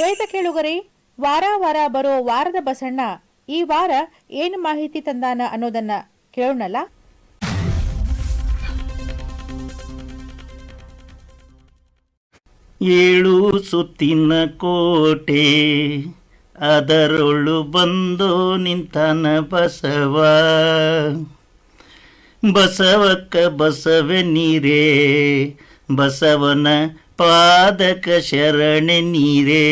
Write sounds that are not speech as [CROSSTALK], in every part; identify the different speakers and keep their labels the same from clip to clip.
Speaker 1: ರೈತ ಕೇಳುಗರೆ, ವಾರ ವಾರ ಬರೋ ವಾರದ ಬಸಣ್ಣ, ಈ ವಾರ ಏನು ಮಾಹಿತಿ ತಂದಾನ ಅನ್ನೋದನ್ನ ಕೇಳೋಣಲ್ಲ?
Speaker 2: ಏಳು ಸುತ್ತಿನ ಕೋಟೆ, ಅದರೊಳು ಬಂದು ನಿಂತನ ಬಸವ. ಬಸವಕ್ಕ ಬಸವೆ ನೀರೇ, ಬಸವನ ಪಾದಕ ಶರಣೆ ನೀರೇ.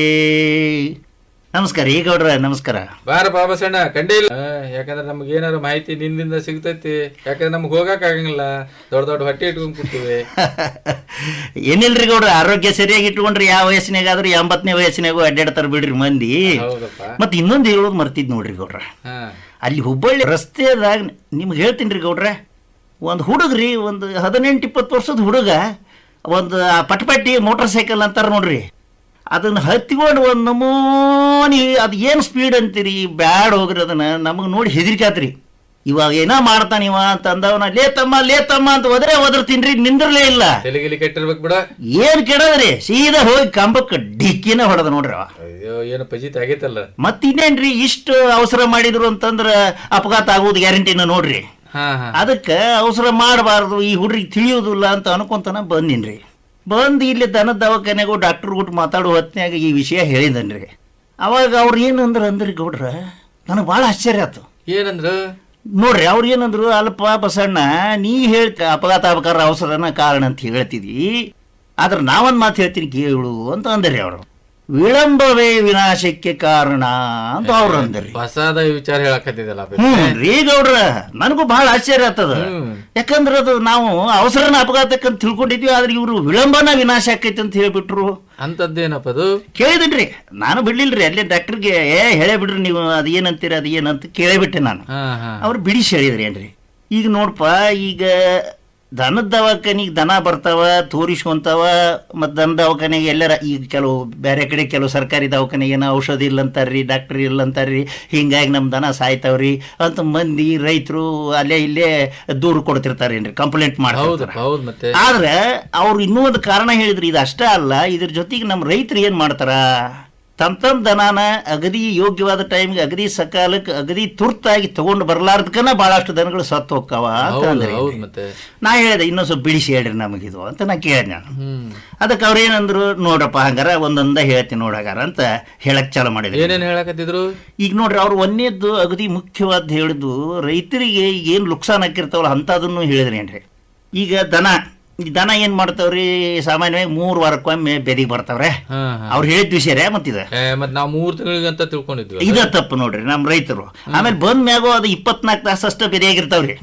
Speaker 2: ನಮಸ್ಕಾರ ಈ ಗೌಡ್ರ ನಮಸ್ಕಾರ.
Speaker 3: ಬಾರ ಬಾಬಸಣ್ಣ ಕಂಡೇ ಇಲ್ಲ. ಯಾಕಂದ್ರೆ ನಮ್ಗೆ ಏನಾರು ಮಾಹಿತಿ ನಿನ್ನಿಂದ ಸಿಗ್ತೈತಿ. ಯಾಕಂದ್ರೆ ನಮ್ಗೆ ಹೋಗಕ್ ಆಗಂಗಿಲ್ಲ. ದೊಡ್ಡ ದೊಡ್ಡ ಹೊಟ್ಟೆ ಇಟ್ಕೊಂಡ್ ಕೂತೀವಿ. [LAUGHS]
Speaker 2: ಏನಿಲ್ರಿ ಗೌಡ್ರ ಆರೋಗ್ಯ ಸರಿಯಾಗಿ ಇಟ್ಕೊಂಡ್ರಿ ಯಾವ ವಯಸ್ಸಿನಾಗಾದ್ರೂ ಎಂಬತ್ತನೇ ವಯಸ್ಸಿನಾಗೂ ಅಡ್ಡಾಡ್ತಾರ ಬಿಡ್ರಿ ಮಂದಿ. ಮತ್ತೆ ಇನ್ನೊಂದು ಹೇಳೋದು ಮರ್ತಿದ್ ನೋಡ್ರಿ ಗೌಡ್ರ. ಅಲ್ಲಿ ಹುಬ್ಬಳ್ಳಿ ರಸ್ತೆದಾಗ ನಿಮ್ಗೆ ಹೇಳ್ತೀನಿ ರೀ ಗೌಡ್ರ ಒಂದು ಹುಡುಗ್ರಿ ಒಂದು ಹದಿನೆಂಟು ಇಪ್ಪತ್ತು ವರ್ಷದ ಹುಡುಗ ಒಂದು ಪಟಪಟ್ಟಿ ಮೋಟರ್ ಸೈಕಲ್ ಅಂತಾರೆ ನೋಡ್ರಿ. ಅದನ್ನು ಹತ್ತಿಕೊಂಡು ಒಂದು ನಮೂನಿ ಅದು ಏನು ಸ್ಪೀಡ್ ಅಂತೀರಿ? ಬ್ಯಾಡ್ ಹೋಗ್ರಿ ಅದನ್ನ. ನಮಗೆ ನೋಡಿ ಹೆದರಿಕಾತ್ರಿ. ಇವಾಗ ಏನೋ ಮಾಡ್ತಾನ ಇವ ಅಂತ ಅಂದವನ ಲೇ ತಮ್ಮ ಲೇ ತಮ್ಮ ಅಂತ ಒದ್ರೆ ಒದರ್ತೀನಿ ರೀ ನಿಂದ್ರಲೇ ಇಲ್ಲ.
Speaker 3: ಕೆಟ್ಟಿರ್ಬೇಕು ಬಿಡ.
Speaker 2: ಏನು ಕೆಡದ್ರಿ? ಸೀದಾ ಹೋಗಿ ಕಂಬಕ್ಕೆ ಡಿಕ್ಕಿನ ಹೊಡೆದ ನೋಡ್ರಿ ಅವ.
Speaker 3: ಏನು ಪಜಿತ್ ಆಗೈತಲ್ಲ.
Speaker 2: ಮತ್ತಿನ್ನೇನ್ರಿ ಇಷ್ಟು ಅವಸರ ಮಾಡಿದ್ರು ಅಂತಂದ್ರೆ ಅಪಘಾತ ಆಗುವುದು ಗ್ಯಾರಂಟಿನ ನೋಡ್ರಿ. ಅದಕ್ಕೆ ಅವಸರ ಮಾಡಬಾರ್ದು ಈ ಹುಡ್ರಿಗೆ ತಿಳಿಯೋದಿಲ್ಲ ಅಂತ ಅನ್ಕೊಂತಾನ ಬಂದಿನ್ರಿ. ಬಂದು ಇಲ್ಲಿ ದನದ ದವಾಖಾನೆಗೂ ಡಾಕ್ಟರ್ ಗುಟ್ಟು ಮಾತಾಡೋ ಹೊತ್ತಿನಾಗ ಈ ವಿಷಯ ಹೇಳಿದನ್ರಿ. ಅವಾಗ ಅವ್ರು ಏನಂದ್ರು ಅಂದ್ರಿ ಗೌಡ್ರ ನನಗೆ ಭಾಳ ಆಶ್ಚರ್ಯ ಆಯ್ತು
Speaker 3: ಏನಂದ್ರ?
Speaker 2: ನೋಡ್ರಿ ಅವ್ರು ಏನಂದ್ರು ಅಲ್ಪ ಬಸಣ್ಣ ನೀ ಹೇಳ್ತ ಅಪಘಾತ ಅಪಕಾರ ಅವಸರನ ಕಾರಣ ಅಂತ ಹೇಳ್ತಿದಿ ಆದ್ರೆ ನಾವೊಂದು ಮಾತು ಹೇಳ್ತೀನಿ ಕೇಳು ಅಂತ ಅಂದ್ರಿ ಅವರು. ವಿಳಂಬವೇ ವಿನಾಶಕ್ಕೆ ಕಾರಣ ಅಂತ ಅವ್ರು ಅಂದ್ರಿ.
Speaker 3: ಹೊಸಾದ ವಿಚಾರ ಹೇಳಕತ್ತಿದಲ್ಲ
Speaker 2: ಹ್ಞೂ ರೀ ಗೌಡ್ರ ನನಗೂ ಬಹಳ ಆಶ್ಚರ್ಯ ಆಗ್ತದ. ಯಾಕಂದ್ರ ಅದು ನಾವು ಅವಸರನ ಅಪಘಾತಕ್ಕಂತ ತಿಳ್ಕೊಂಡಿದ್ವಿ ಆದ್ರೆ ಇವರು ವಿಳಂಬನ ವಿನಾಶ ಆಕೈತಿ ಅಂತ ಹೇಳ್ಬಿಟ್ರು.
Speaker 3: ಅಂತದ್ದೇನಪ್ಪ ಅದು?
Speaker 2: ಕೇಳಿದ್ರಿ ನಾನು ಬಿಡ್ಲಿಲ್ರಿ ಅಲ್ಲೇ ಡಾಕ್ಟರ್ಗೆ ಏ ಹೇಳೇ ಬಿಡ್ರಿ ನೀವು ಅದು ಏನಂತೀರ ಅದು ಏನಂತ ಕೇಳಿಬಿಟ್ಟೆ ನಾನು.
Speaker 3: ಹಾ ಹಾ.
Speaker 2: ಅವ್ರು ಬಿಡಿಸಿ ಹೇಳಿದ್ರಿ ಏನ್ರಿ ಈಗ ನೋಡ್ಪ ಈಗ ದನದ ದವಾಖಾನಿಗೆ ದನ ಬರ್ತಾವ ತೋರಿಸ್ಕೊಂತಾವ ಮತ್ತು ದನ ದವಾಖಾನೆಗೆ ಎಲ್ಲರ ಈಗ ಕೆಲವು ಬೇರೆ ಕಡೆ ಕೆಲವು ಸರ್ಕಾರಿ ದವಾಖಾನೆಗೆ ಏನೋ ಔಷಧಿ ಇಲ್ಲ ಅಂತಾರ್ರಿ ಡಾಕ್ಟ್ರ್ ಇಲ್ಲ ಅಂತಾರ್ರಿ ಹಿಂಗಾಗಿ ನಮ್ಮ ದನ ಸಾಯ್ತಾವ್ರಿ ಅಂತ ಮಂದಿ ರೈತರು ಅಲ್ಲೇ ಇಲ್ಲೇ ದೂರು ಕೊಡ್ತಿರ್ತಾರೇನ್ರಿ ಕಂಪ್ಲೇಂಟ್ ಮಾಡ್ತಾರೆ
Speaker 3: ಮತ್ತೆ.
Speaker 2: ಆದ್ರೆ ಅವ್ರು ಇನ್ನೂ ಒಂದು ಕಾರಣ ಹೇಳಿದ್ರು ಇದು ಅಷ್ಟೇ ಅಲ್ಲ ಇದ್ರ ಜೊತೆಗೆ ನಮ್ಮ ರೈತರು ಏನು ಮಾಡ್ತಾರ? ತಮ್ಮ ತಮ್ಮ ದನಾನ ಅಗದಿ ಯೋಗ್ಯವಾದ ಟೈಮ್ಗೆ ಅಗದಿ ಸಕಾಲಕ್ಕೆ ಅಗದಿ ತುರ್ತಾಗಿ ತಗೊಂಡು ಬರಲಾರ್ದಕ್ಕನ ಬಹಳಷ್ಟು ದನಗಳು ಸತ್ತು ಹೋಗ್ತಾವ ಅಂತ
Speaker 3: ಹೌದು
Speaker 2: ಅಂದ್ರೆ.
Speaker 3: ಮತ್ತೆ.
Speaker 2: ನಾ ಹೇಳಿದೆ ಇನ್ನೊಂದು ಸ್ವಲ್ಪ ಬಿಡಿಸಿ ಹೇಳ್ರಿ ನಮಗಿದು ಅಂತ ನಾ ಕೇಳಿದೆ ನಾನು. ಅದಕ್ಕೆ ಅವ್ರು ಏನಂದ್ರು ನೋಡಪ್ಪ ಹಂಗಾರ ಒಂದೊಂದ ಹೇಳ್ತೀನಿ ನೋಡಗಾರ ಅಂತ ಹೇಳಕ್ ಚಾಲು ಮಾಡಿದ್ರು.
Speaker 3: ಏನೇನು ಹೇಳಕತ್ತಿದ್ರು?
Speaker 2: ಈಗ ನೋಡ್ರಿ ಅವ್ರು ಒಂದೇದ್ದು ಅಗದಿ ಮುಖ್ಯವಾದ ಹೇಳಿದ್ದು ರೈತರಿಗೆ ಏನು ಲುಕ್ಸಾನ್ ಹಾಕಿರ್ತಾವಲ್ಲ ಅಂಥದನ್ನು ಹೇಳಿದ್ರೇನ್ರಿ. ಈಗ ದನ. ದನ ಏನ್ ಮಾಡ್ತಾವ್ರಿ? ಸಾಮಾನ್ಯವಾಗಿ ಮೂರ್ ವಾರಕ್ಕೊಮ್ಮೆ ಬೆದಿಗೆ ಬರ್ತಾವ್ರೆ. ಅವ್ರು ಹೇಳಿದ ವಿಷಯ ಮತ್ತಿದೆ.
Speaker 3: ಮತ್ ನಾವ್ ಮೂರ್ ತಿಂಗಳಿಗಂತ ತಿಳ್ಕೊಂಡಿದ್ವಿ
Speaker 2: ಇದ ತಪ್ಪು ನೋಡ್ರಿ ನಮ್ ರೈತರು. ಆಮೇಲೆ ಬಂದ ಮ್ಯಾಗೋ ಅದು ಇಪ್ಪತ್ನಾಲ್ಕು ತಾಸು ಅಷ್ಟು ಬೆದಿಯಾಗಿರ್ತಾವ್ರಿ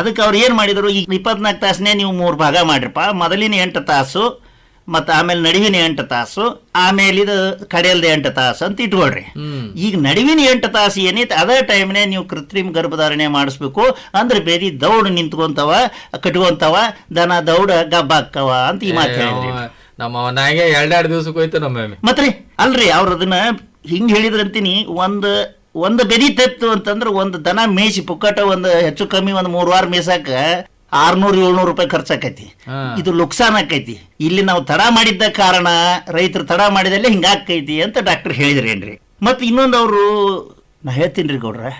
Speaker 2: ಅದಕ್ಕೆ ಅವ್ರು ಏನ್ ಮಾಡಿದ್ರು? ಈಗ ಇಪ್ಪತ್ನಾಕ್ ತಾಸನೇ ನೀವು ಮೂರ್ ಭಾಗ ಮಾಡ್ರಿಪ್ಪ. ಮೊದಲಿನ ಎಂಟು ತಾಸು ಮತ್ತು ಆಮೇಲೆ ನಡುವಿನ ಎಂಟು ತಾಸು ಆಮೇಲೆ ಇದು ಕಡೆಯಲ್ದ ಎಂಟು ತಾಸು ಅಂತ ಇಟ್ಕೊಳ್ರಿ. ಈಗ ನಡುವಿನ ಎಂಟು ತಾಸು ಏನೈತೆ ಅದೇ ಟೈಮ್ನೇ ನೀವು ಕೃತ್ರಿಮ ಗರ್ಭಧಾರಣೆ ಮಾಡಿಸ್ಬೇಕು. ಅಂದ್ರೆ ಬೇದಿ ದೌಡ್ ನಿಂತ್ಕೊಂತವ ಕಟ್ಕೊಂತವ ದನ ದೌಡ ಗಬ್ಬಾಕ್ಕವ ಅಂತ ಈ ಮಾತು ಹೇಳಿದ್ರಿ.
Speaker 3: ನಮ್ಮ ದಿವಸಕ್ಕೆ ಎರಡೆರಡು ದಿವ್ಸಕ್ಕೆ ಹೋಯ್ತು ನಮ್ಮ
Speaker 2: ಮತ್ರಿ ಅಲ್ರಿ ಅವ್ರ ಅದನ್ನ ಹಿಂಗ್ ಹೇಳಿದ್ರಂತೀನಿ ಒಂದು ಒಂದು ಬೆದಿ ತೆತ್ತು ಅಂತಂದ್ರೆ ಒಂದು ದನ ಮೇಯಿಸಿ ಪುಕ್ಕಟ ಒಂದು ಹೆಚ್ಚು ಕಮ್ಮಿ ಒಂದು ಮೂರು ವಾರ ಮೇಯ್ಸಾಕ ಆರ್ನೂರು ಏಳ್ನೂರು ರೂಪಾಯಿ ಖರ್ಚಾಕೈತಿ. ಇದು ಲುಕ್ಸಾನ್ ಆಕೈತಿ. ಇಲ್ಲಿ ನಾವು ತಡ ಮಾಡಿದ್ದ ಕಾರಣ ರೈತರು ತಡ ಮಾಡಿದಲ್ಲಿ ಹಿಂಗಾಕೈತಿ ಅಂತ ಡಾಕ್ಟರ್ ಹೇಳಿದ್ರೇನ್ರಿ? ಮತ್ತೆ ಇನ್ನೊಂದು ಅವರು ನಾ ಹೇಳ್ತೀನಿ ರೀ ಗೌಡ್ರ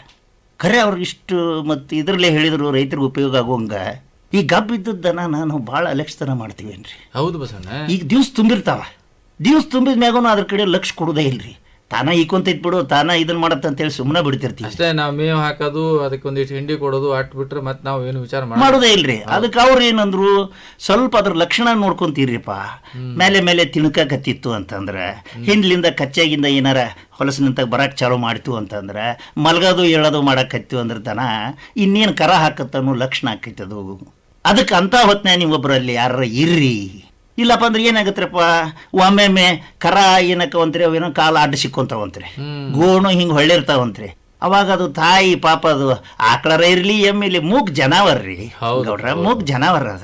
Speaker 2: ಖರೆ ಅವ್ರಿಗೆ ಇಷ್ಟು ಮತ್ತು ಇದರಲ್ಲೇ ಹೇಳಿದ್ರು ರೈತರಿಗೆ ಉಪಯೋಗ ಆಗುವಂಗ. ಈ ಗಬ್ ಇದ್ದದ್ದನ್ನ ನಾನು ಭಾಳ ಅಲಕ್ಷತನ ಮಾಡ್ತೀವೇನ್ರಿ?
Speaker 3: ಹೌದು ಬಸಣ್ಣ
Speaker 2: ಈಗ ದಿವ್ಸ ತುಂಬಿರ್ತಾವ. ದಿವ್ಸ ತುಂಬಿದ ಮ್ಯಾಗೂ ಅದ್ರ ಕಡೆ ಲಕ್ಷ ಕೊಡೋದೇ ಇಲ್ರಿ. ತಾನ ಈಕೊಂತೈತ್ ಬಿಡು ತಾನ ಇದನ್ನ ಮಾಡತ್ತ ಅಂತೇಳಿ ಸುಮ್ಮನೆ ಬಿಡ್ತಿರ್ತೀವಿ.
Speaker 3: ಅಷ್ಟೇ ನಾವು ಮೇವು ಹಾಕೋದು ಅದಕ್ಕೆ ಒಂದಿಷ್ಟು ಹಿಂಡಿ ಕೊಡೋದು ಅಟ್ ಬಿಟ್ರೆ ಮತ್ತೆ ನಾವು ಏನು ವಿಚಾರ ಮಾಡ
Speaker 2: ಮಾಡೋದೇ ಇಲ್ರಿ. ಅದಕ್ಕೆ ಅವ್ರು ಏನಂದ್ರು ಸ್ವಲ್ಪ ಅದ್ರ ಲಕ್ಷಣ ನೋಡ್ಕೊಂತೀರಿಪ್ಪ. ಮೇಲೆ ಮೇಲೆ ತಿಣಕಕತ್ತಿತ್ತು ಅಂತಂದ್ರೆ ಹಿಂದ್ಲಿಂದ ಕಚ್ಚಾಗಿಂದ ಏನಾರ ಹೊಲಸಿನಂತ ಬರಕ್ ಚಾಲು ಮಾಡ್ತು ಅಂತಂದ್ರೆ ಮಲ್ಗೋದು ಹೇಳೋದು ಮಾಡಕತ್ತಿವು ಅಂದ್ರೆ ತನ ಇನ್ನೇನು ಕರ ಹಾಕತ್ತ ಅನ್ನೋ ಲಕ್ಷಣ ಆಕೈತೆ ಅದು. ಅದಕ್ಕೆ ಅಂತ ಹೊತ್ತಿನ ನೀವೊಬ್ಬರಲ್ಲಿ ಯಾರ ಇರ್ರಿ. ಇಲ್ಲಪ್ಪ ಅಂದ್ರೆ ಏನಾಗತ್ರಪ್ಪ ಒಮ್ಮೆಮ್ಮೆ ಕರ ಏನಕ್ಕವಂತ್ರಿ ಅವೇನೋ ಕಾಲು ಅಡ್ಡ ಸಿಕ್ಕೊಂತಾವಂತ್ರಿ. ಗೋಣು ಹಿಂಗೆ ಹೊಳ್ಳಿರ್ತಾವಂತ್ರಿ. ಅವಾಗ ಅದು ತಾಯಿ ಪಾಪ ಅದು ಆಕಳರ ಇರ್ಲಿ ಎಮ್ಮಿಲಿ ಮೂಗ್ ಜನಾವರ್ ರೀ ಗೌಡ್ರ ಮೂಗ್ ಜನಾವರ್ ಅದ.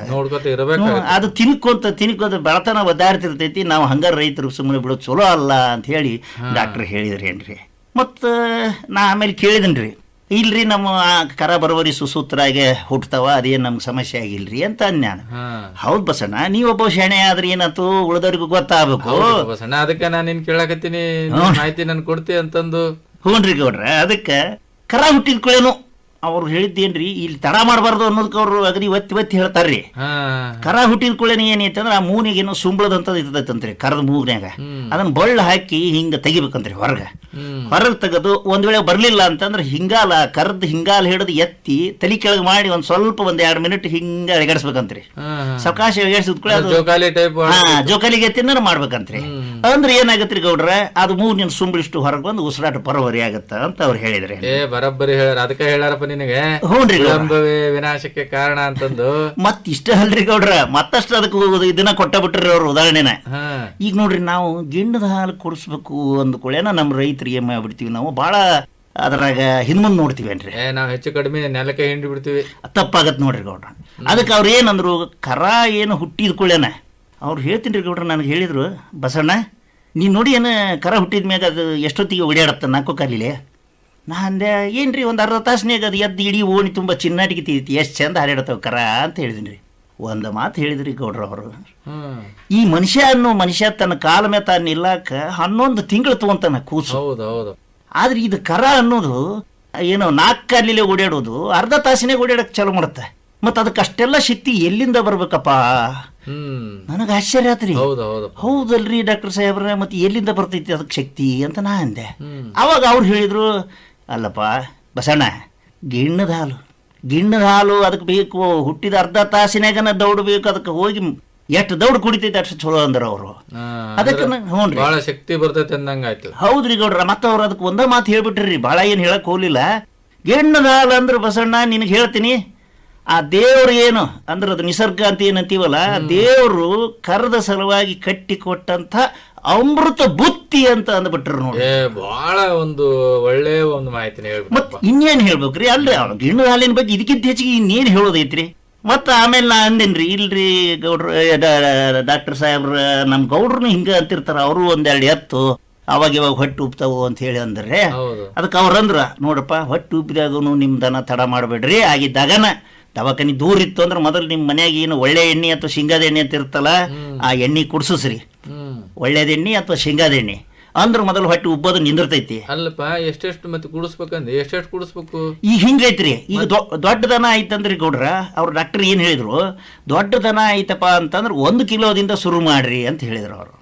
Speaker 2: ಅದು ತಿನ್ಕೊಂತ ತಿನ್ಕೊಂತ ಬೆಳತನ ಒದ್ದಾಡ್ತಿರ್ತೈತಿ ನಾವು ಹಂಗಾರ ರೈತರು ಸುಮ್ಮನೆ ಬಿಡೋದು ಚಲೋ ಅಲ್ಲ ಅಂತ ಹೇಳಿ ಡಾಕ್ಟರ್ ಹೇಳಿದ್ರೇನ್ರಿ. ಮತ್ತು ನಾ ಆಮೇಲೆ ಕೇಳಿದನ್ರಿ. ಇಲ್ರಿ ನಮ್ಮ ಆ ಕರ ಬರೋವರಿ ಸುಸೂತ್ರಾಗೆ ಹುಟ್ಟತಾವ ಅದೇನು ನಮ್ಗೆ ಸಮಸ್ಯೆ ಆಗಿಲ್ರಿ ಅಂತ ಅನ್ಯಾನ. ನಾನು ಹೌದ್ ಬಸಣ್ಣ ನೀವೊಬ್ಬ ಶೆಣೆ ಆದ್ರೆ ಏನಂತು ಉಳಿದವ್ರಿಗೂ ಗೊತ್ತಾಗಬೇಕು.
Speaker 3: ಬಸಣ್ಣ ಅದಕ್ಕೆ ನಾನು ನಿನ್ ಕೇಳಕತ್ತೀನಿ ಮಾಹಿತಿ ನನ್ ಕೊಡ್ತಿ ಅಂತಂದು.
Speaker 2: ಹ್ಞೂನ್ರಿ ಗೌಡ್ರ ಅದಕ್ಕೆ ಕರ ಹುಟ್ಟಿದ್ ಕೂಡೇನು ಅವ್ರು ಹೇಳಿದ್ದೇನ್ರಿ ಇಲ್ಲಿ ತಡ ಮಾಡಬಾರ್ದು ಅನ್ನೋದಕ್ಕೆ ಅವರು ಅಗದಿ ಒತ್ತಿ ಒತ್ತಿ ಹೇಳ್ತಾರ್ರಿ. ಕರ ಹುಟ್ಟಿದ ಕೂಡಲೇ ಏನೈತಂದ್ರೆ ಆ ಮೂನಿಗೆ ಏನೋ ಸುಂಬಳದಂತದ್ ಇರ್ತೈತಂತ್ರಿ ಕರದ ಮೂಗ್ನ್ಯಾಗ. ಅದನ್ನ ಬಳ್ಳ ಹಾಕಿ ಹಿಂಗ ತೆಗಿಬೇಕಂತ್ರಿ ಹೊರಗೆ. ಹೊರಗ್ ತೆಗೆದು ಒಂದ್ ವೇಳೆ ಬರಲಿಲ್ಲ ಅಂತಂದ್ರೆ ಹಿಂಗಾಲ ಕರದ್ ಹಿಂಗಾಲ ಹಿಡಿದು ಎತ್ತಿ ತಲೆ ಕೆಳಗೆ ಮಾಡಿ ಒಂದ್ ಸ್ವಲ್ಪ ಒಂದ್ ಎರಡ್ ಮಿನಿಟ್ ಹಿಂಗ
Speaker 3: ಹಾ.
Speaker 2: ಸಾವಕಾಶ ಎಗಡಿಸಿದ ಕೂಡ
Speaker 3: ಜೋಕಾಲಿ ಟೈಪ್
Speaker 2: ಹಾ ಜೋಕಾಲಿಗೆ ಎತ್ತಿನ ಮಾಡ್ಬೇಕಂತ್ರಿ. ಅಂದ್ರೆ ಏನಾಗತ್ರಿ ಗೌಡ್ರ ಅದು ಮೂಗಿನ ಸುಂಬಳಿಷ್ಟು ಹೊರಗೆ ಬಂದು ಉಸಿರಾಟ ಪರವರಿ ಆಗತ್ತ ಅಂತ ಅವ್ರು ಹೇಳಿದ್ರಿ
Speaker 3: ಬರಬ್ಬರಿ ಹೇಳ್ಯಾರ ಅದಕ್ಕೆ ಹೇಳ್ಯಾರಪ್ಪ ನಿನಗೆ?
Speaker 2: ಹ್ಞೂನ್ರಿ ಗೌಡ್ರ.
Speaker 3: ವಿಳಂಬವೇ ವಿನಾಶಕ್ಕೆ ಕಾರಣ ಅಂತಂದು.
Speaker 2: ಮತ್ ಇಷ್ಟ ಅಲ್ರಿ ಗೌಡ್ರ ಮತ್ತಷ್ಟು ಅದಕ್ಕೆ ಇದನ್ನ ಕೊಟ್ಟ ಬಿಟ್ರಿ ಅವ್ರ ಉದಾಹರಣೆನ.
Speaker 3: ಹಾ.
Speaker 2: ಈಗ ನೋಡ್ರಿ ನಾವು ಗಿಣ್ಣದ ಹಾಲು ಕುಡಿಸ್ಬೇಕು ಅಂದ್ಕೊಳ್ಳೇನ ನಮ್ಮ ರೈತರಿಗೆ ಏನ್ ಮಾಡ್ಬಿಡ್ತೀವಿ ನಾವು ಭಾಳ ಅದ್ರಾಗ ಹಿಂದ್ಮುಂದ್ ನೋಡ್ತೀವೇನ್ರಿ
Speaker 3: ಏ ನಾವ್ ಹೆಚ್ಚು ಕಡಿಮೆ ನೆಲಕ್ಕೆ ಹಿಂಡಿ ಬಿಡ್ತೀವಿ.
Speaker 2: ತಪ್ಪಾಗತ್ತೆ ನೋಡ್ರಿ ಗೌಡ್ರ. ಅದಕ್ಕೆ ಅವ್ರು ಏನಂದ್ರು ಕರ ಏನು ಹುಟ್ಟಿದ ಕೂಡಲೇನ? ಅವ್ರು ಹೇಳ್ತೀನಿ ರೀ ಗೌಡ್ರ ನನಗೆ ಹೇಳಿದ್ರು ಬಸಣ್ಣ ನೀನು ನೋಡಿ ಏನು ಕರ ಹುಟ್ಟಿದ ಮ್ಯಾಗ ಅದು ಎಷ್ಟೊತ್ತಿಗೆ ಓಡಾಡತ್ತ ನಾಲ್ಕು ಕಾಲಿಲೆ? ನಾ ಅಂದೆ ರೀ ಒಂದು ಅರ್ಧ ತಾಸ್ನ್ಯಾಗ ಅದು ಎದ್ದು ಇಡೀ ಓಣಿ ತುಂಬ ಚಿನ್ನಾಟಿಗೆ ತೀತಿ ಎಷ್ಟು ಚಂದ ಹಾಡಿಡ್ತಾವೆ ಕರ ಅಂತ ಹೇಳಿದೀನಿ ರೀ ಒಂದು ಮಾತು ಹೇಳಿದ್ರಿ ಗೌಡ್ರ ಅವರು. ಈ ಮನುಷ್ಯ ಅನ್ನೋ ಮನುಷ್ಯ ತನ್ನ ಕಾಲ ಮೇಲೆ ತಾನು ನಿಲ್ಲಾಕ ಹನ್ನೊಂದು ತಿಂಗಳು ತಗೊಂತಾನ ಕೂಸು.
Speaker 3: ಹೌದು ಹೌದು.
Speaker 2: ಆದ್ರೆ ಇದು ಕರ ಅನ್ನೋದು ಏನೋ ನಾಲ್ಕು ಕಾಲಿಲೆ ಓಡಾಡೋದು ಅರ್ಧ ತಾಸಿನೇ ಓಡಾಡಕ್ಕೆ ಚಾಲು ಮಾಡುತ್ತೆ. ಮತ್ತು ಅದಕ್ಕೆ ಅಷ್ಟೆಲ್ಲ ಶಕ್ತಿ ಎಲ್ಲಿಂದ ಬರ್ಬೇಕಪ್ಪ? ನನಗೆ ಆಶ್ಚರ್ಯ ಆತ್ರಿ.
Speaker 3: ಹೌದು ಹೌದು.
Speaker 2: ಹೌದಲ್ರಿ ಡಾಕ್ಟರ್ ಸಾಹೇಬ್ರ ಮತ್ತೆ ಎಲ್ಲಿಂದ ಬರ್ತೈತಿ ಅದಕ್ಕೆ ಶಕ್ತಿ ಅಂತ ನಾ ಅಂದೆ. ಅವಾಗ ಅವ್ರು ಹೇಳಿದ್ರು ಅಲ್ಲಪ್ಪ ಬಸಣ್ಣ ಗಿಣ್ಣದ ಹಾಲು ಗಿಣ್ಣದ ಹಾಲು ಅದಕ್ಕೆ ಬೇಕು ಹುಟ್ಟಿದ ಅರ್ಧ ತಾಸಿನಾಗನ ದೌಡ್ ಬೇಕು ಅದಕ್ಕೆ ಹೋಗಿ ಎಷ್ಟು ದೌಡ್ ಕುಡಿತೈತೆ ಅಷ್ಟು ಚಲೋ ಅಂದ್ರ ಅವರು. ಅದಕ್ಕೆ ಹ್ಞೂ
Speaker 3: ಬಹಳ ಶಕ್ತಿ ಬರ್ತೈತೆ ಅಂದಂಗಾಯ್ತು
Speaker 2: ಹೌದ್ರಿ ಗೌಡ್ರ ಮತ್ತೆ ಅವ್ರು ಅದಕ್ಕೆ ಒಂದೇ ಮಾತು ಹೇಳ್ಬಿಟ್ರಿ ಭಾಳ ಏನು ಹೇಳಕ್ ಹೋಗ್ಲಿಲ್ಲ. ಗಿಣ್ಣದ ಹಾಲು ಅಂದ್ರೆ ಬಸಣ್ಣ ನಿನಗೆ ಹೇಳ್ತೀನಿ ಆ ದೇವರು ಏನು? ಅಂದ್ರೆ ಅದು ನಿಸರ್ಗ ಅಂತ ಏನಂತೀವಲ್ಲ ದೇವರು ಕರೆದ ಸಲುವಾಗಿ ಕಟ್ಟಿ ಕೊಟ್ಟಂತ ಅಮೃತ ಬುತ್ತಿ ಅಂತ ಅಂದ್ಬಿಟ್ರು ನೋಡಿ.
Speaker 3: ಬಹಳ ಒಂದು ಒಳ್ಳೆ ಒಂದು
Speaker 2: ಮಾಹಿತಿ
Speaker 3: ಮತ್ತೆ
Speaker 2: ಇನ್ನೇನು ಹೇಳ್ಬೇಕ್ರಿ? ಅಲ್ರಿ ಅವ್ನು ಗಿಣ್ಣು ಹಾಲಿನ ಬಗ್ಗೆ ಇದಕ್ಕಿಂತ ಹೆಚ್ಚಿಗೆ ಇನ್ನೇನು ಹೇಳೋದೈತ್ರಿ? ಮತ್ತೆ ಆಮೇಲೆ ನಾ ಅಂದೇನ್ರಿ ಇಲ್ರಿ ಗೌಡ್ರ ಡಾಕ್ಟರ್ ಸಾಹೇಬ್ರ ನಮ್ಮ ಗೌಡ್ರನು ಹಿಂಗ ಅಂತಿರ್ತಾರ ಅವರು ಒಂದೆರಡು ಎತ್ತು ಅವಾಗ ಇವಾಗ ಹೊಟ್ಟೆ ಉಪ್ತಾವು ಅಂತ ಹೇಳಿ ಅಂದ್ರೆ. ಅದಕ್ಕೆ ಅವ್ರಂದ್ರ ನೋಡಪ್ಪ ಹೊಟ್ಟೆ ಉಪ್ಪಿದಾಗನು ನಿಮ್ ದನ ತಡ ಮಾಡಬೇಡ್ರಿ ಆಗಿದ್ದಾಗನ ದವಾಖಾನಿ ದೂರ ಇತ್ತು ಅಂದ್ರೆ ಮೊದಲು ನಿಮ್ಮ ಮನೆಯಾಗ ಏನು ಒಳ್ಳೆ ಎಣ್ಣೆ ಅಥವಾ ಶೇಂಗಾದ ಎಣ್ಣೆ ಅಂತ ಇರ್ತಲ್ಲ ಆ ಎಣ್ಣೆ ಕುಡ್ಸಿಸ್ರಿ. ಒಳ್ಳೇದ ಎಣ್ಣೆ ಅಥವಾ ಶೇಂಗಾದ ಎಣ್ಣೆ. ಅಂದ್ರೆ ಮೊದಲು ಹೊಟ್ಟೆ ಉಬ್ಬೋದು ನಿಂದಿರ್ತೈತಿ.
Speaker 3: ಅಲ್ಲಪ್ಪ ಎಷ್ಟೆಷ್ಟು ಮತ್ತೆ ಕುಡಿಸ್ಬೇಕಂದ್ರೆ ಎಷ್ಟೆಷ್ಟು ಕುಡಿಸ್ಬೇಕು?
Speaker 2: ಈಗ ಹಿಂಗೈತ್ರಿ. ಈಗ ದೊಡ್ಡ ದನ ಐತಂದ್ರಿ ಗೌಡ್ರ ಅವ್ರ ಡಾಕ್ಟರ್ ಏನ್ ಹೇಳಿದ್ರು ದೊಡ್ಡ ದನ ಐತಪ್ಪ ಅಂತಂದ್ರೆ ಒಂದು ಕಿಲೋದಿಂದ ಶುರು ಮಾಡ್ರಿ ಅಂತ ಹೇಳಿದ್ರು ಅವರು.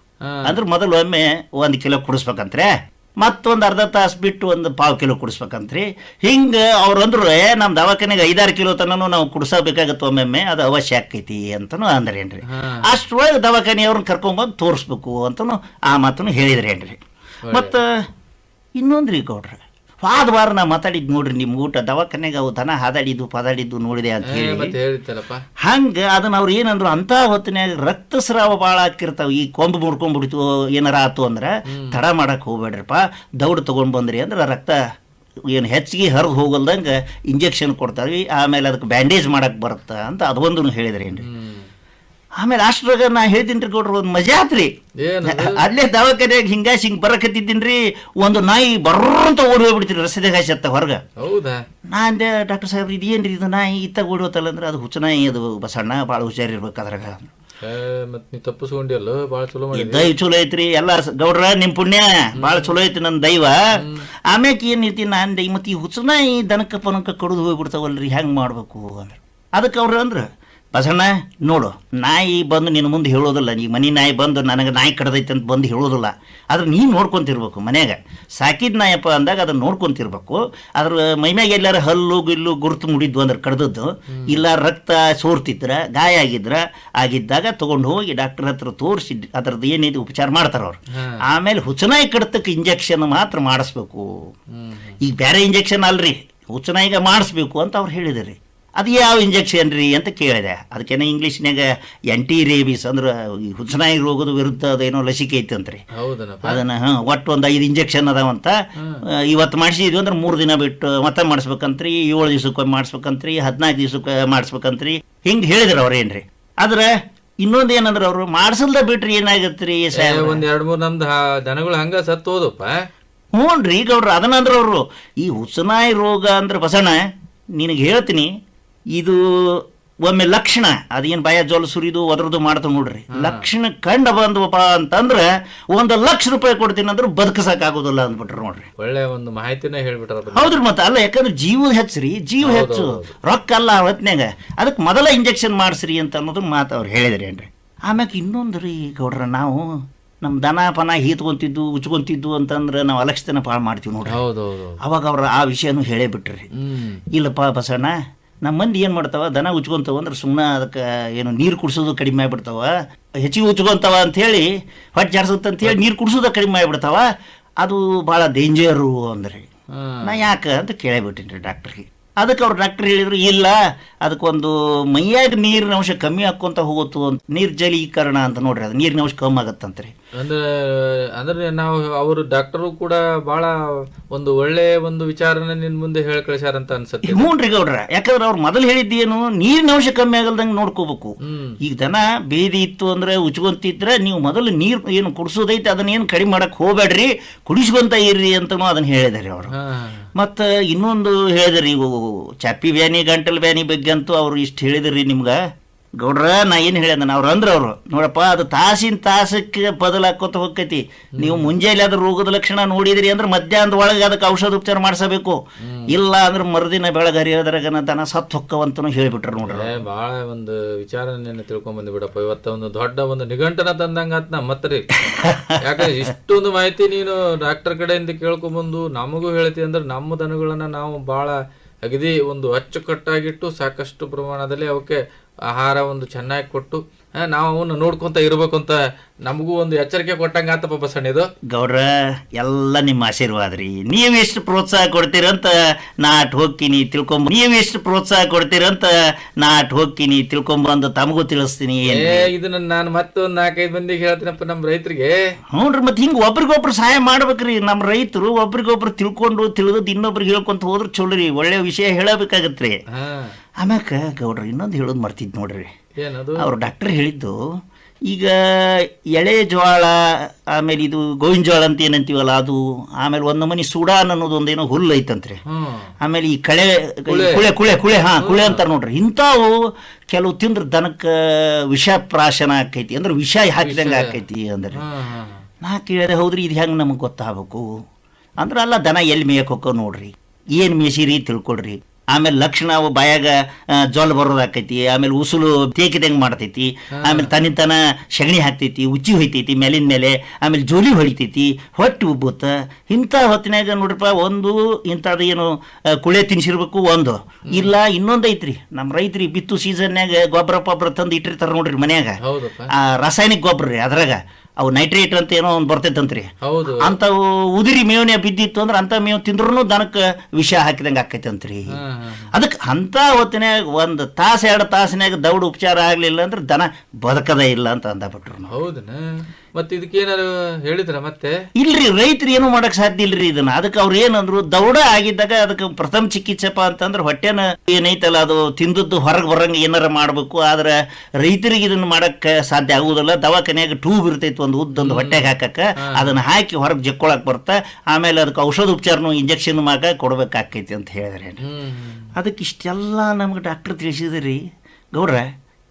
Speaker 2: ಅಂದ್ರೆ ಮೊದಲು ಒಮ್ಮೆ ಒಂದು ಕಿಲೋ ಕುಡಿಸ್ಬೇಕಂತ್ರೆ ಮತ್ತೊಂದು ಅರ್ಧ ತಾಸು ಬಿಟ್ಟು ಒಂದು ಪಾವು ಕಿಲೋ ಕುಡಿಸ್ಬೇಕಂತ್ರಿ. ಹಿಂಗೆ ಅವ್ರು ಅಂದ್ರು ಏ ನಮ್ಮ ದವಾಖಾನೆಗೆ ಐದಾರು ಕಿಲೋ ತನೂ ನಾವು ಕುಡಿಸಬೇಕಾಗತ್ತೆ ಒಮ್ಮೆಮ್ಮೆ ಅದು ಅವಶ್ಯ ಆಕೈತಿ ಅಂತನೂ ಅಂದ್ರೇನ್ರಿ.
Speaker 3: ಅಷ್ಟೊಳಗೆ
Speaker 2: ದವಾಖಾನೆ ಅವ್ರನ್ನ ಕರ್ಕೊಂಬಂದು ತೋರಿಸ್ಬೇಕು ಅಂತನೂ ಆ ಮಾತನ್ನು ಹೇಳಿದ್ರೇನ್ರಿ. ಮತ್ತು ಇನ್ನೊಂದ್ರಿ ಗೌಡ್ರ ವಾದ ವಾರ ನಾ ಮಾತಾಡಿದ್ ನೋಡ್ರಿ ನಿಮ್ಮ ಊಟ. ದವಾಖಾನೆಗೆ ಅವು ದನ ಹಾದಾಡಿದ್ದು ಪದಾಡಿದ್ದು ನೋಡಿದೆ ಅಂತ ಹೇಳಿ. ಹಂಗ ಅದನ್ನ ಅವ್ರು ಏನಂದ್ರು ಅಂತ ಹೊತ್ತಿನಾಗ ರಕ್ತಸ್ರಾವ ಬಾಳ ಆಕಿರ್ತಾವ ಈ ಕೊಂಬು ಮುಡ್ಕೊಂಡ್ಬಿಡ್ತು ಏನಾರ ಆತು ಅಂದ್ರೆ ತಡ ಮಾಡಕ್ ಹೋಗ್ಬೇಡ್ರಪ್ಪ. ದೌಡ್ ತಗೊಂಡ್ ಬಂದ್ರಿ ಅಂದ್ರೆ ರಕ್ತ ಏನು ಹೆಚ್ಚಿಗೆ ಹರಿದು ಹೋಗಲ್ದಂಗೆ ಇಂಜೆಕ್ಷನ್ ಕೊಡ್ತಾರೆ ಆಮೇಲೆ ಅದಕ್ಕೆ ಬ್ಯಾಂಡೇಜ್ ಮಾಡಕ್ ಬರುತ್ತೆ ಅಂತ ಅದೊಂದು ಹೇಳಿದ್ರೇನ್ರಿ.
Speaker 3: ಹ್ಮ್.
Speaker 2: ಆಮೇಲೆ ಅಷ್ಟ್ರಾಗ ನಾ ಹೇಳ್ತೀನಿ ರೀ ಕೊಡ್ರಿ ಒಂದು ಮಜಾ ಆತ್ರಿ. ಅಲ್ಲೇ ದವಾಖಾನೆಯಾಗ ಹಿಂಗಾಸಿ ಹಿಂಗೆ ರೀ ಒಂದು ನಾಯಿ ಬರ್ರಂತ ಓಡಿ ಹೋಗ್ಬಿಡ್ತೀರಿ ರಸ್ತೆದಾಗ ಸತ್ತ ಹೊರಗೆ. ನಾ ಅಂದೆ ಡಾಕ್ಟರ್ ಸಾಹೇಬ್ರ ಇದೇನ್ರಿ ಇದು ನಾಯಿ? ಇತ್ತಾಗ ಓಡೋತಲ್ಲ ಅಂದ್ರೆ ಅದು ಹುಚ್ಚ ನಾಯಿ ಅದು ಬಸಣ್ಣ ಭಾಳ ಹುಷಾರಿರ್ಬೇಕು ಅದ್ರಾಗ. ದೈವ ಚಲೋ ಐತ್ರಿ ಎಲ್ಲ ಗೌಡ್ರ ನಿಮ್ ಪುಣ್ಯ ಭಾಳ ಚಲೋ ಐತಿ ನನ್ನ ದೈವ. ಆಮ್ಯಾಕ ಏನೈತಿ ನಾ ಅಂದೆ ಮತ್ತೆ ಈ ಹುಚ್ಚ ನಾಯಿ ದನಕ್ಕ ಪನಕ್ಕ ಕಡಿದು ಹೋಗ್ಬಿಡ್ತಾವಲ್ರಿ ಹೆಂಗ್ ಮಾಡ್ಬೇಕು? ಅಂದ್ರೆ ಅದಕ್ಕೆ ಅವ್ರ ಅಂದ್ರ ಬಸಣ್ಣ ನೋಡು ನಾಯಿ ಬಂದು ನಿನ್ನ ಮುಂದೆ ಹೇಳೋದಿಲ್ಲ. ನೀ ಮನೆ ನಾಯಿ ಬಂದು ನನಗೆ ನಾಯಿ ಕಡ್ದೈತೆ ಅಂತ ಬಂದು ಹೇಳೋದಿಲ್ಲ. ಆದ್ರೆ ನೀನು ನೋಡ್ಕೊಂತಿರ್ಬೇಕು ಮನ್ಯಾಗ. ಸಾಕಿದ ನಾಯಪ್ಪ ಅಂದಾಗ ಅದನ್ನ ನೋಡ್ಕೊಂತಿರ್ಬೇಕು. ಅದ್ರ ಮೈಮ್ಯಾಗ ಎಲ್ಲಾರು ಹಲ್ಲು ಗಿಲ್ಲು ಗುರುತು ಮುಡಿದ್ವು ಅಂದ್ರೆ ಕಡ್ದದ್ದು. ಇಲ್ಲ ರಕ್ತ ಸೋರ್ತಿದ್ರ ಗಾಯ ಆಗಿದ್ರ ಆಗಿದ್ದಾಗ ತೊಗೊಂಡು ಹೋಗಿ ಡಾಕ್ಟರ್ ಹತ್ರ ತೋರಿಸಿ ಅದ್ರದ್ದು ಏನಿದೆ ಉಪಚಾರ ಮಾಡ್ತಾರೆ ಅವ್ರು. ಆಮೇಲೆ ಹುಚ್ಚನಾಯಿ ಕಡ್ತಕ್ಕೆ ಇಂಜೆಕ್ಷನ್ ಮಾತ್ರ ಮಾಡಿಸ್ಬೇಕು. ಈಗ ಬೇರೆ ಇಂಜೆಕ್ಷನ್ ಅಲ್ರಿ. ಹುಚ್ಚನಾಯಿಗೆ ಮಾಡಿಸ್ಬೇಕು ಅಂತ ಅವ್ರು ಹೇಳಿದ್ರಿ. ಅದು ಯಾವ ಇಂಜೆಕ್ಷನ್ ರೀ ಅಂತ ಕೇಳಿದೆ. ಅದಕ್ಕೇನೆ ಇಂಗ್ಲೀಷ್ನಾಗ ಎಂಟಿ ರೇಬಿಸ್ ಅಂದ್ರೆ ಈ ಹುಚ್ಚನಾಯಿ ರೋಗದ ವಿರುದ್ಧ ಅದೇನೋ ಲಸಿಕೆ ಐತಂತ್ರಿ
Speaker 3: ಹೌದನಪ್ಪ.
Speaker 2: ಅದನ್ನ ಹಾಂ ಒಟ್ಟು ಒಂದು ಐದು ಇಂಜೆಕ್ಷನ್ ಅದಾವಂತ ಇವತ್ತು ಮಾಡಿಸಿದ್ವಿ ಅಂದ್ರೆ ಮೂರು ದಿನ ಬಿಟ್ಟು ಮತ್ತೆ ಮಾಡಿಸ್ಬೇಕಂತ್ರಿ ಏಳು ದಿವ್ಸಕ್ಕೆ ಮಾಡಿಸ್ಬೇಕಂತ್ರಿ ಹದಿನಾಲ್ಕು ದಿವ್ಸಕ್ಕೆ ಮಾಡಿಸ್ಬೇಕಂತ್ರಿ. ಹಿಂಗೆ ಹೇಳಿದ್ರು ಅವ್ರೇನ್ರಿ ಆದ್ರೆ ಇನ್ನೊಂದು ಏನಂದ್ರೆ ಅವರು ಮಾಡಿಸಲ್ದ ಬಿಟ್ರಿ ಏನಾಗತ್ರಿ
Speaker 3: ರೀ ಒಂದ್ ಎರಡ್ ಮೂರ್ ನಮ್ದು ದನಗಳು ಹಂಗ ಸತ್ತು ಹೋದಪ್ಪ
Speaker 2: ಹ್ಞೂನ್ರಿ ಗೌಡ್ರ ಅದನ್ನಂದ್ರೆ ಅವರು ಈ ಹುಸನಾಯಿ ರೋಗ ಅಂದ್ರೆ ಬಸಣ್ಣ ನಿನಗೆ ಹೇಳ್ತೀನಿ ಇದು ಒಮ್ಮೆ ಲಕ್ಷಣ ಅದೇನು ಭಯ ಜೋಲ್ ಸುರಿದು ಒದರದು ಮಾಡ್ತಾವ ನೋಡ್ರಿ. ಲಕ್ಷಣ ಕಂಡ ಬಂದ್ವಪ್ಪ ಅಂತಂದ್ರೆ ಒಂದು ಲಕ್ಷ ರೂಪಾಯಿ ಕೊಡ್ತೀನಿ ಅಂದ್ರೆ ಬದುಕಸಕ್ಕಾಗೋದಿಲ್ಲ ಅಂದ್ಬಿಟ್ರು ನೋಡ್ರಿ.
Speaker 3: ಒಳ್ಳೆ ಒಂದು ಮಾಹಿತಿನೇ ಹೇಳ್ಬಿಟ್ರ
Speaker 2: ಹೌದ್ರಿ ಮತ್ತೆ ಅಲ್ಲ ಯಾಕಂದ್ರೆ ಜೀವ ಹೆಚ್ಚ್ರಿ ಜೀವ ಹೆಚ್ಚು. ರೊಕ್ಕ ಅಲ್ಲ ಹೊತ್ನ್ಯಾಗ. ಅದಕ್ಕೆ ಮೊದಲ ಇಂಜೆಕ್ಷನ್ ಮಾಡಿಸ್ರಿ ಅಂತ ಅನ್ನೋದು ಮಾತು ಅವ್ರು ಹೇಳಿದ್ರಿ ಏನ್ರಿ. ಆಮ್ಯಾಗ ಇನ್ನೊಂದು ರೀ ಗೌಡ್ರ ನಾವು ನಮ್ಮ ದನ ಪನ ಹೀತ್ಕೊಂತಿದ್ದು ಉಚ್ಕೊಂತಿದ್ದು ಅಂತಂದ್ರೆ ನಾವು ಅಲಕ್ಷತನ ಪಾಳು ಮಾಡ್ತೀವಿ ನೋಡ್ರಿ. ಅವಾಗ ಅವ್ರ ಆ ವಿಷಯನೂ ಹೇಳೇ ಬಿಟ್ರಿ. ಇಲ್ಲಪ್ಪ ಬಸಣ್ಣ ನಮ್ಮ ಮಂದಿ ಏನು ಮಾಡ್ತಾವ? ದನ ಉಚ್ಕೊಂತಾವ ಅಂದ್ರೆ ಸುಮ್ಮನೆ ಅದಕ್ಕೆ ಏನು ನೀರು ಕುಡಿಸೋದು ಕಡಿಮೆ ಆಗ್ಬಿಡ್ತಾವ. ಹೆಚ್ಚಿಗೆ ಉಚ್ಕೊಂತಾವ ಅಂಥೇಳಿ ಹೊಟ್ಟೆ ಅಂತ ಅಂತೇಳಿ ನೀರು ಕುಡಿಸೋದು ಕಡಿಮೆ ಆಗ್ಬಿಡ್ತಾವ. ಅದು ಭಾಳ ಡೇಂಜರು ಅಂದ್ರೆ. ನಾ ಯಾಕೆ ಅಂತ ಕೇಳೇಬಿಟ್ಟಿನಿ ರೀ ಡಾಕ್ಟ್ರಿಗೆ ಅದಕ್ಕೆ ಅವ್ರು ಡಾಕ್ಟರ್ ಹೇಳಿದ್ರು ಇಲ್ಲ ಅದಕ್ಕೊಂದು ಮೈಯಾಗ ನೀರಿನ ಅಂಶ ಕಮ್ಮಿ ಹಾಕೊಂತ ಹೋಗುತ್ತು ಅಂತ ನಿರ್ಜಲೀಕರಣ ಅಂತ ನೋಡ್ರಿ ಅದು ನೀರಿನ ಅಂಶ ಕಮ್ಮಿ ಆಗತ್ತಂತ್ರಿ.
Speaker 3: ಅಂದ್ರೆ ಅಂದ್ರೆ ನಾವು ಅವರು ಡಾಕ್ಟರು ಕೂಡ ಬಹಳ ಒಂದು ಒಳ್ಳೆ ಒಂದು ವಿಚಾರನ ನಿನ್ ಮುಂದೆ ಹೇಳಿ ಕಳಿಸ್ಯಾರಂತ ಅಂತ
Speaker 2: ಅನ್ಸುತ್ತೆ. ರೀ ಗೌಡ್ರ ಯಾಕಂದ್ರೆ ಅವ್ರು ಮೊದಲು ಹೇಳಿದ್ದೇನು ನೀರಿನ ಅಂಶ ಕಮ್ಮಿ ಆಗಲ್ದಂಗೆ ನೋಡ್ಕೋಬೇಕು. ಈಗ ದನ ಬೇದಿ ಇತ್ತು ಅಂದ್ರೆ ಉಚ್ಕೊಂತಿದ್ರೆ ನೀವು ಮೊದಲು ನೀರು ಏನು ಕುಡಿಸೋದೈತೆ ಅದನ್ನ ಏನು ಕಡಿಮೆ ಮಾಡಕ್ ಹೋಗ್ಬೇಡ್ರಿ ಕುಡಿಸ್ಕೊಂತ ಇರ್ರಿ ಅಂತನೂ ಅದನ್ನ ಹೇಳಿದಾರೆ ಅವರು.
Speaker 3: ಮತ್ತೆ
Speaker 2: ಮತ್ತು ಇನ್ನೊಂದು ಹೇಳಿದ್ರಿ ಇವು ಚಾಪಿ ಬ್ಯಾನಿ ಗಂಟಲು ಬ್ಯಾನಿ ಬಗ್ಗೆ ಅಂತೂ ಅವರು ಇಷ್ಟು ಹೇಳಿದ್ರಿ ನಿಮ್ಗೆ? ಗೌಡ್ರ ನಾ ಏನು ಹೇಳ್ಯಾನ ಅವ್ರು ಅಂದ್ರೆ ಅವರು. ನೋಡಪ್ಪ ಅದು ತಾಸಿನ ತಾಸಕ್ಕೆ ಬದಲಾಕೋತ ಹೋಗ್ತೈತಿ. ನೀವು ಮುಂಜಾನೆ ಅದ್ರ ರೋಗದ ಲಕ್ಷಣ ನೋಡಿದ್ರಿ ಅಂದ್ರೆ ಮಧ್ಯಾಹ್ನದ ಒಳಗೆ ಅದಕ್ಕೆ ಔಷಧ ಉಪಚಾರ ಮಾಡಿಸಬೇಕು. ಇಲ್ಲ ಅಂದ್ರೆ ಮರುದಿನ ಬೆಳಗ್ಗೆ ಹರಿಯೋದ್ರಾಗ ದನ ಸತ್ತು ಹೊಕ್ಕವಂತನೂ ಹೇಳಿಬಿಟ್ರು ನೋಡ್ರಿ.
Speaker 3: ಭಾಳ ಒಂದು ವಿಚಾರ ತಿಳ್ಕೊಂಡ್ ಬಂದಿ ಬಿಡಪ್ಪ ಇವತ್ತ ಒಂದು ದೊಡ್ಡ ಒಂದು ನಿಘಂಟನ ತಂದಂಗ ಅಂತ ನಾ ಮತ್ರಿ [LAUGHS] ಯಾಕಂದ್ರೆ ಇಷ್ಟೊಂದು ಮಾಹಿತಿ ನೀನು ಡಾಕ್ಟರ್ ಕಡೆಯಿಂದ ಕೇಳ್ಕೊಂಬಂದು ನಮಗೂ ಹೇಳ್ತಿ ಅಂದ್ರೆ ನಮ್ಮ ದನಗಳನ್ನ ನಾವು ಬಾಳ ಅಗದಿ ಒಂದು ಅಚ್ಚುಕಟ್ಟಾಗಿಟ್ಟು ಸಾಕಷ್ಟು ಪ್ರಮಾಣದಲ್ಲಿ ಅವಕ್ಕೆ ಆಹಾರ ಒಂದು ಚೆನ್ನಾಗಿ ಕೊಟ್ಟು ನಾವು ಅವನ್ನ ನೋಡ್ಕೊಂತ ಇರ್ಬೇಕು ಅಂತ ನಮಗೂ ಒಂದು ಎಚ್ಚರಿಕೆ ಕೊಟ್ಟಂಗ ಆತಪ್ಪ ಬಸಣ್ಣ ಇದು.
Speaker 2: ಗೌಡ್ರ ಎಲ್ಲ ನಿಮ್ಮ ಆಶೀರ್ವಾದ ರೀ. ನೀವು ಎಷ್ಟು ಪ್ರೋತ್ಸಾಹ ಕೊಡ್ತೀರಂತ ನಾ ಅಟ್ ಹೋಗ್ತೀನಿ ತಿಳ್ಕೊಂಬ ನೀವು ಎಷ್ಟು ಪ್ರೋತ್ಸಾಹ ಕೊಡ್ತೀರಂತ ನಾ ಅಟ್ ಹೋಗ್ತೀನಿ ತಿಳ್ಕೊಂಬಂದು ತಮಗೂ ತಿಳಿಸ್ತೀನಿ
Speaker 3: ಏ ಇದನ್ನ ನಾನು ಮತ್ತೊಂದು ನಾಲ್ಕೈದು ಮಂದಿಗೆ ಹೇಳ್ತೀನಪ್ಪ ನಮ್ಮ ರೈತರಿಗೆ.
Speaker 2: ಹ್ಞೂ ರೀ ಮತ್ತೆ ಹಿಂಗೆ ಒಬ್ರಿಗೊಬ್ರು ಸಹಾಯ ಮಾಡ್ಬೇಕ್ರಿ. ನಮ್ಮ ರೈತರು ಒಬ್ರಿಗೊಬ್ರು ತಿಳ್ಕೊಂಡು ತಿಳಿದು ಇನ್ನೊಬ್ರಿಗೆ ಹೇಳ್ಕೊಂತ ಹೋದ್ರೆ ಚಲೋ ರೀ. ಒಳ್ಳೆ ವಿಷಯ ಹೇಳಬೇಕಾಗತ್ತೆ
Speaker 3: ರೀ
Speaker 2: ಆಮ್ಯಾಕ ಗೌಡ್ರಿ ಇನ್ನೊಂದು ಹೇಳೋದು ಮರ್ತಿದ್ ನೋಡ್ರಿ. ಅವ್ರು ಡಾಕ್ಟರ್ ಹೇಳಿದ್ದು ಈಗ ಎಳೆ ಜೋಳ ಆಮೇಲೆ ಇದು ಗೋವಿನ ಜೋಳ ಅಂತ ಏನಂತೀವಲ್ಲ ಅದು ಆಮೇಲೆ ಒಂದು ಮನಿ ಸುಡಾನ್ ಅನ್ನೋದು ಒಂದೇನೋ ಹುಲ್ಲು ಐತಂತ್ರಿ. ಆಮೇಲೆ ಈ ಕಳೆ ಕುಳೆ. ಕುಳೆ ಕುಳೆ ಹಾ ಕುಳೆ ಅಂತಾರೆ ನೋಡ್ರಿ. ಇಂಥವು ಕೆಲವು ತಿಂದ್ರೆ ದನಕ್ಕೆ ವಿಷ ಪ್ರಾಶನ ಆಕೈತಿ ಅಂದ್ರೆ ವಿಷ ಹಾಕಿದಂಗೆ ಆಕೈತಿ ಅಂದ್ರೆ. ನಾ ಕೇಳಿದೆ ಹೌದ್ರಿ ಇದು ಹೆಂಗೆ ನಮಗೆ ಗೊತ್ತಾಗಬೇಕು? ಅಂದ್ರೆ ಅಲ್ಲ ದನ ಎಲ್ಲಿ ಮೇಯಕ್ಕೆ ಹೋಗೋ ನೋಡ್ರಿ. ಏನು ಮೇಸಿರಿ ತಿಳ್ಕೊಡ್ರಿ ಆಮೇಲೆ ಲಕ್ಷಣ ಅವು ಬಾಯಾಗ ಜೋಲ್ ಬರೋದಾಕೈತಿ ಆಮೇಲೆ ಉಸುಲು ತೇಕಿದಂಗೆ ಮಾಡ್ತೈತಿ ಆಮೇಲೆ ತನ್ನಿಂತನ ಸಗಣಿ ಹಾಕ್ತೈತಿ ಉಚ್ಚಿ ಹೊಯ್ತೈತಿ ಮೇಲಿನ ಮೇಲೆ ಆಮೇಲೆ ಜೋಲಿ ಹೊಳಿತೈತಿ ಹೊಟ್ಟು ಉಬ್ಬುತ್ತ. ಇಂಥ ಹೊತ್ತಿನಾಗ ನೋಡ್ರಪ್ಪ ಒಂದು ಇಂಥದ್ದು ಏನು ಕುಳೆ ತಿನ್ಸಿರ್ಬೇಕು ಒಂದು. ಇಲ್ಲ ಇನ್ನೊಂದು ಐತ್ರಿ. ನಮ್ಮ ರೈತರಿ ಬಿತ್ತು ಸೀಸನ್ಯಾಗ ಗೊಬ್ಬರ ಪೊಬ್ಬರ ತಂದು ಇಟ್ಟಿರ್ತಾರೆ ನೋಡ್ರಿ ಮನ್ಯಾಗ. ಆ ರಾಸಾಯನಿಕ ಗೊಬ್ಬರ ರೀ ಅದ್ರಾಗ. ಅವು ನೈಟ್ರೇಟ್ ಅಂತ ಏನೋ ಒಂದು ಬರ್ತೈತಂತ್ರಿ.
Speaker 3: ಹೌದು.
Speaker 2: ಅಂಥವು ಉದಿರಿ ಮೇವನೆ ಬಿದ್ದಿತ್ತು ಅಂದ್ರೆ ಅಂಥ ಮೇವು ತಿಂದ್ರೂ ದನಕ್ಕೆ ವಿಷ ಹಾಕಿದಂಗೆ ಆಕೈತಂತ್ರಿ. ಅದಕ್ಕೆ ಅಂಥ ಹೊತ್ತಿನಾಗ ಒಂದು ತಾಸು ಎರಡು ತಾಸಿನಾಗ ದೌಡ್ ಉಪಚಾರ ಆಗಲಿಲ್ಲ ಅಂದ್ರೆ ದನ ಬದುಕದೇ ಇಲ್ಲ ಅಂತ ಅಂದಬಿಟ್ರು ನಾವು.
Speaker 3: ಹೌದನ ಇದಕ್ಕೆ ಏನಾರು ಹೇಳಿದ್ರ ಮತ್ತೆ?
Speaker 2: ಇಲ್ರಿ ರೈತರು ಏನು ಮಾಡಕ್ ಸಾಧ್ಯ ಇಲ್ರಿ ಇದನ್ನ. ಅದಕ್ಕೆ ಅವ್ರು ಏನಂದ್ರು ದೌಡ ಆಗಿದ್ದಾಗ ಅದಕ್ಕೆ ಪ್ರಥಮ ಚಿಕಿತ್ಸೆಪ ಅಂತಂದ್ರೆ ಹೊಟ್ಟೆನ ಏನೈತಲ್ಲ ಅದು ತಿಂದದ್ದು ಹೊರಗೆ ಬರಂಗ ಏನಾರ ಮಾಡಬೇಕು. ಆದ್ರೆ ರೈತರಿಗೆ ಇದನ್ನ ಮಾಡಕ್ ಸಾಧ್ಯ ಆಗುದಿಲ್ಲ. ದವಾಖಾನೆಯಾಗ ಟ್ಯೂಬ್ ಇರ್ತೈತಿ ಒಂದು ಉದ್ದೊಂದು ಹೊಟ್ಟೆಗೆ ಹಾಕಕ್ಕ. ಅದನ್ನ ಹಾಕಿ ಹೊರಗೆ ಜಕ್ಕೊಳಕ್ ಬರ್ತಾ ಆಮೇಲೆ ಅದಕ್ಕೆ ಔಷಧ ಉಪಚಾರನು ಇಂಜೆಕ್ಷನ್ ಮಾಕ ಕೊಡ್ಬೇಕಾಕೈತಿ ಅಂತ ಹೇಳಿದ್ರೆ ಅದಕ್ಕೆ ಇಷ್ಟೆಲ್ಲ ನಮ್ಗೆ ಡಾಕ್ಟರ್ ತಿಳಿಸಿದ್ರಿ. ಗೌಡ್ರ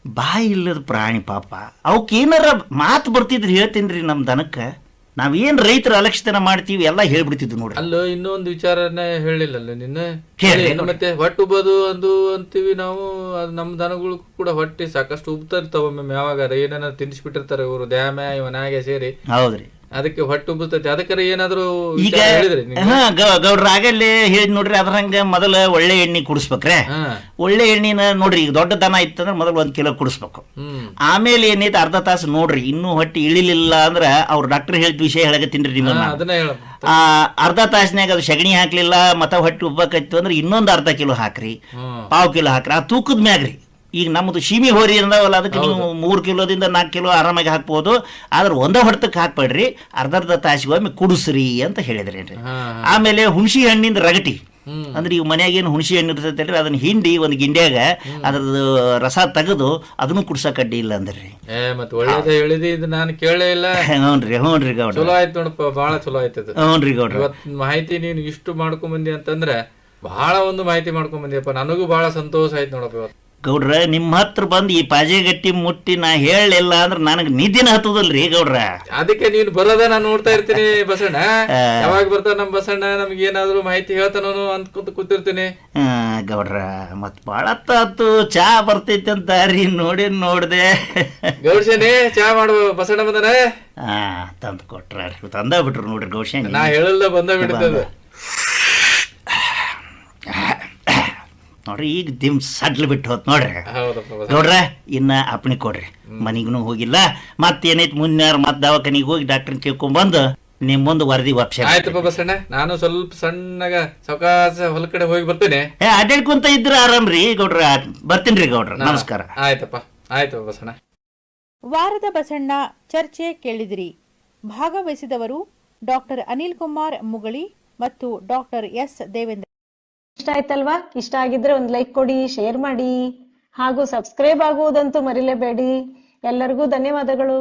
Speaker 2: ಬಾಯಿ ಇಲ್ಲದ ಪ್ರಾಣಿ ಪಾಪ. ಅವಕ್ಕೆ ಏನಾರ ಮಾತು ಬರ್ತಿದ್ರಿ ಹೇಳ್ತೀನಿ ರೀ ನಮ್ಮ ದನಕ್ಕೆ ನಾವೇನು ರೈತರ ಅಲಕ್ಷಿತನ ಮಾಡ್ತೀವಿ ಎಲ್ಲ ಹೇಳ್ಬಿಡ್ತಿದ್ವಿ ನೋಡಿ
Speaker 3: ಅಲ್ಲ ಇನ್ನೊಂದು ವಿಚಾರನ ಹೇಳಿಲ್ಲಲ್ಲ ನಿನ್ನ?
Speaker 2: ಕೇಳಿ.
Speaker 3: ಮತ್ತೆ ಹೊಟ್ಟೆ ಉಬ್ಬೋದು ಅಂದು ಅಂತೀವಿ ನಾವು ಅದು ನಮ್ಮ ದನಗಳು ಕೂಡ ಹೊಟ್ಟೆ ಸಾಕಷ್ಟು ಉಬ್ತಾ ಇರ್ತಾವ ಒಮ್ಮೊಮ್ಮೆ ಯಾವಾಗ ಏನಾರ ತಿನ್ನಿಸ್ಬಿಟ್ಟಿರ್ತಾರೆ ಇವರು ದ್ಯಾಮ ಇವನಾಗೆ ಸೇರಿ.
Speaker 2: ಹೌದ್ರಿ.
Speaker 3: ಅದಕ್ಕೆ ಹೊಟ್ಟೆ ಉಬ್ಬುತ್ತೈತೆ. ಅದಕ್ಕರ ಏನಾದ್ರು
Speaker 2: ಈಗ ಹಾ ಗೌ- ಗೌಡ್ರ ಆಗಲ್ಲಿ ಹೇಳಿ ನೋಡ್ರಿ ಅದ್ರಂಗ ಮೊದಲ ಒಳ್ಳೆ ಎಣ್ಣೆ ಕುಡಿಸ್ಬೇಕ್ರೆ. ಒಳ್ಳೆ ಎಣ್ಣಿನ ನೋಡ್ರಿ ಈಗ ದೊಡ್ಡ ದನ ಇತ್ತಂದ್ರೆ ಮೊದಲು ಒಂದ್ ಕಿಲೋ ಕುಡಿಸ್ಬೇಕು. ಆಮೇಲೆ ಏನೈತೆ ಅರ್ಧ ತಾಸು ನೋಡ್ರಿ ಇನ್ನೂ ಹೊಟ್ಟೆ ಇಳಿಲಿಲ್ಲ ಅಂದ್ರೆ ಅವ್ರು ಡಾಕ್ಟರ್ ಹೇಳಿದ ವಿಷಯ ಹೇಳಕತ್ತೀನಿ
Speaker 3: ತಿನ್ರಿ
Speaker 2: ನಿಮ್ಮ ಅರ್ಧ ತಾಸಿನಾಗ ಅದು ಸಗಣಿ ಹಾಕ್ಲಿಲ್ಲ ಮತ್ತೆ ಹೊಟ್ಟೆ ಉಬ್ಬಕೈತು ಅಂದ್ರೆ ಇನ್ನೊಂದು ಅರ್ಧ ಕಿಲೋ ಹಾಕ್ರಿ ಪಾವು ಕಿಲೋ ಹಾಕ್ರಿ. ಆ ತೂಕದ ಮ್ಯಾಗ್ರಿ. ಈಗ ನಮ್ಮದು ಸೀಮಿ ಹೋರಿ ಅಂದವಲ್ಲ ಅದಕ್ಕೆ ನೀವು ಮೂರು ಕಿಲೋದಿಂದ ನಾಲ್ಕು ಕಿಲೋ ಆರಾಮಾಗಿ ಹಾಕ್ಬೋದು. ಆದ್ರೆ ಒಂದೇ ಹೊಡ್ತಕ್ಕೆ ಹಾಕ್ಬೇಡ್ರಿ ಅರ್ಧ ಅರ್ಧ ತಾಸಿಗೊಮ್ಮೆ ಕುಡಿಸ್ರಿ ಅಂತ ಹೇಳಿದ್ರಿ
Speaker 3: ಹಾ
Speaker 2: ಆಮೇಲೆ ಹುಣಸಿ ಹಣ್ಣಿಂದ ರಗಟಿ. ಅಂದ್ರೆ ಈಗ ಮನ್ಯಾಗ ಏನು ಹುಣಸಿ ಹಣ್ಣು ಇರ್ತೈತಲ್ರಿ ಅದನ್ನ ಹಿಂಡಿ ಒಂದು ಗಿಂಡ್ಯಾಗ ಅದ್ರದ್ದು ರಸ ತೆಗೆದು ಅದನ್ನು ಕುಡ್ಸಕ್ ಅಡ್ಡಿ ಇಲ್ಲ ಅಂದ್ರಿ.
Speaker 3: ಒಳ್ಳೇದ ಹೇಳಿದಿ ಇದು ನಾನು ಕೇಳೇ ಇಲ್ಲ.
Speaker 2: ಹ್ಞೂನ್ರಿ ಹ್ಞೂನ್ರಿ ಗೌಡ
Speaker 3: ಚಲೋ ಆಯ್ತು ನೋಡಪ್ಪ ಬಹಳ ಚಲೋ ಆಯ್ತು
Speaker 2: ಹ್ಞೂನ್ರಿ ಗೌಡ್ರಿ.
Speaker 3: ಮಾಹಿತಿ ನೀನು ಇಷ್ಟು ಮಾಡ್ಕೊಂಡ್ ಬಂದಿ ಅಂತಂದ್ರೆ ಬಹಳ ಒಂದು ಮಾಹಿತಿ ಮಾಡ್ಕೊಂಡ್ ಬಂದಿಯಪ್ಪ. ನನಗೂ ಬಹಳ ಸಂತೋಷ ಆಯ್ತು ನೋಡಪ್ಪ ಇವತ್ತು.
Speaker 2: ಗೌಡ್ರ ನಿಮ್ಮ ಹತ್ರ ಬಂದು ಈ ಪಾಜೆಗಟ್ಟಿ ಮುಟ್ಟಿ ನಾ ಹೇಳಲಿಲ್ಲ ಅಂದ್ರೆ ನನಗೆ ನಿದ್ದಿನ ಹತ್ತದಲ್ರಿ ಗೌಡ್ರ.
Speaker 3: ಅದಕ್ಕೆ ನೀನು ಬರೋದ ನಾನು ನೋಡ್ತಾ ಇರ್ತೀನಿ [LAUGHS] ಬಸಣ್ಣ. ಯಾವಾಗ ಬರ್ತಾನ ನಮ್ ಬಸಣ್ಣ? ನಮ್ಗೆ ಏನಾದ್ರು ಮಾಹಿತಿ ಹೇಳ್ತಾನೋ ಅಂತ ಕೂತಿರ್ತೀನಿ.
Speaker 2: ಆ, ಗೌಡ್ರ ಮತ್ ಭಾಳ ಹತ್ತು ಚಾ ಬರ್ತೈತಿ ಅಂತ ರೀ ನೋಡಿ ನೋಡ್ದೆ.
Speaker 3: ಗೌಡ್ಸೇನೆ ಚಾ ಮಾಡುವ ಬಸಣ್ಣ ಬಂದನ.
Speaker 2: ಹಾ ತಂದು ಕೊಟ್ರ ತಂದ ಬಿಟ್ರು ನೋಡ್ರಿ ಗೌಶಾನಿ
Speaker 3: ನಾ ಹೇಳಲ್ದ ಬಂದ ಬಿಡ್ತದ.
Speaker 2: ನೋಡ್ರಿ ಈಗ ದಿಮ್ ಸಡ್ಲ್ ಬಿಟ್ಟು ಹೋತ್ ನೋಡ್ರಿ. ನೋಡ್ರ ಇನ್ನ ಅಪ್ಣಿ ಕೊಡ್ರಿ. ಮನಿಗೂ ಹೋಗಿಲ್ಲ. ಮತ್ತೇನೈತಿ ಮುನ್ನಾರ ಮತ್ ದವಾಖಾನಿಗೆ ಹೋಗಿ ಡಾಕ್ಟರ್ ಕೇಳ್ಕೊಂಬಂದು ನಿಮ್ ಮುಂದೆ ವರದಿ ವಾಪಸ್
Speaker 3: ಆಯ್ತು ಬಸಣ್ಣ ನಾನು ಸ್ವಲ್ಪ ಸಣ್ಣಗ ಸೌಕಾಸ ಹೊಲ ಕಡೆ ಹೋಗಿ ಬರ್ತೇನೆ.
Speaker 2: ಏ ಅಡ್ಡಾಡ್ಕೊಂತ ಇದ್ರ ಆರಾಮ್ರಿ ಗೌಡ್ರ ಬರ್ತೀನ್ರಿ ಗೌಡ್ರ. ನಮಸ್ಕಾರ.
Speaker 3: ಆಯ್ತಪ್ಪ ಆಯ್ತು ಬಸಣ್ಣ
Speaker 1: ವಾರದ ಬಸಣ್ಣ ಚರ್ಚೆ ಕೇಳಿದ್ರಿ. ಭಾಗವಹಿಸಿದವರು ಡಾಕ್ಟರ್ ಅನಿಲ್ ಕುಮಾರ್ ಮುಗಳಿ ಮತ್ತು ಡಾಕ್ಟರ್ ಎಸ್ ದೇವೇಂದ್ರ
Speaker 4: ಇಷ್ಟ ಆಯ್ತಲ್ವಾ? ಇಷ್ಟ ಆಗಿದ್ರೆ ಒಂದು ಲೈಕ್ ಕೊಡಿ ಶೇರ್ ಮಾಡಿ. ಹಾಗೂ ಸಬ್ಸ್ಕ್ರೈಬ್ ಆಗುವುದಂತೂ ಮರಿಲೇಬೇಡಿ. ಎಲ್ಲರಿಗೂ ಧನ್ಯವಾದಗಳು.